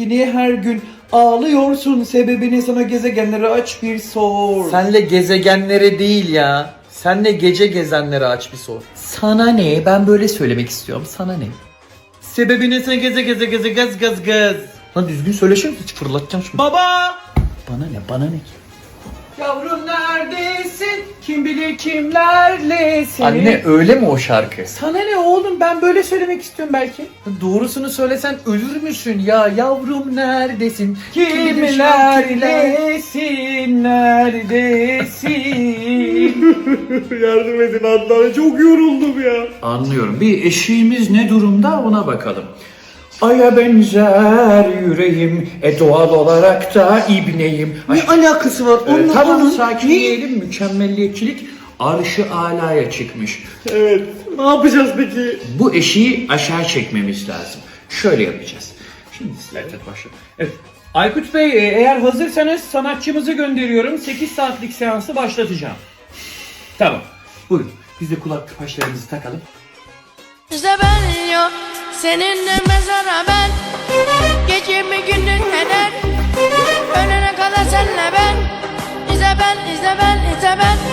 Ki niye her gün ağlıyorsun sebebini sana gezegenleri aç bir sor. Senle gezegenlere değil ya. Senle gece gezenlere aç bir sor. Sana ne? Ben böyle söylemek istiyorum. Sana ne? Sebebini sen geze geze geze gaz gaz gaz. Lan düzgün söyleşim hiç fırlatacağım şimdi. Baba! Bana ne? Bana ne? Yavrum neredesin? Kim bilir kimlerlesin? Anne öyle mi o şarkı? Sana ne oğlum ben böyle söylemek istiyorum belki. Doğrusunu söylesen ölür müsün ya yavrum neredesin? Kim bilir şu an kimler- Kimlerlesin neredesin? Yardım edin Adnan çok yoruldum ya. Anlıyorum. Bir eşiğimiz ne durumda ona bakalım. Aya benzer yüreğim e doğal olarak da ibneyim. Ne alakası var? Onunla tamam, onun- sakinleyelim. Mükemmelliyetçilik arşı alaya çıkmış. Evet ne yapacağız peki? Bu eşiği aşağı çekmemiz lazım. Şöyle yapacağız. Şimdi sizler Evet başla. Evet. Aykut Bey e, eğer hazırsanız sanatçımızı gönderiyorum. 8 saatlik seansı başlatacağım. Tamam. Buyurun. Biz de kulak tıpaçlarımızı takalım. İşte ben yok seninle mezara ben Gecemi gündüz eder Ölene kadar senle ben İşte ben, işte ben, işte ben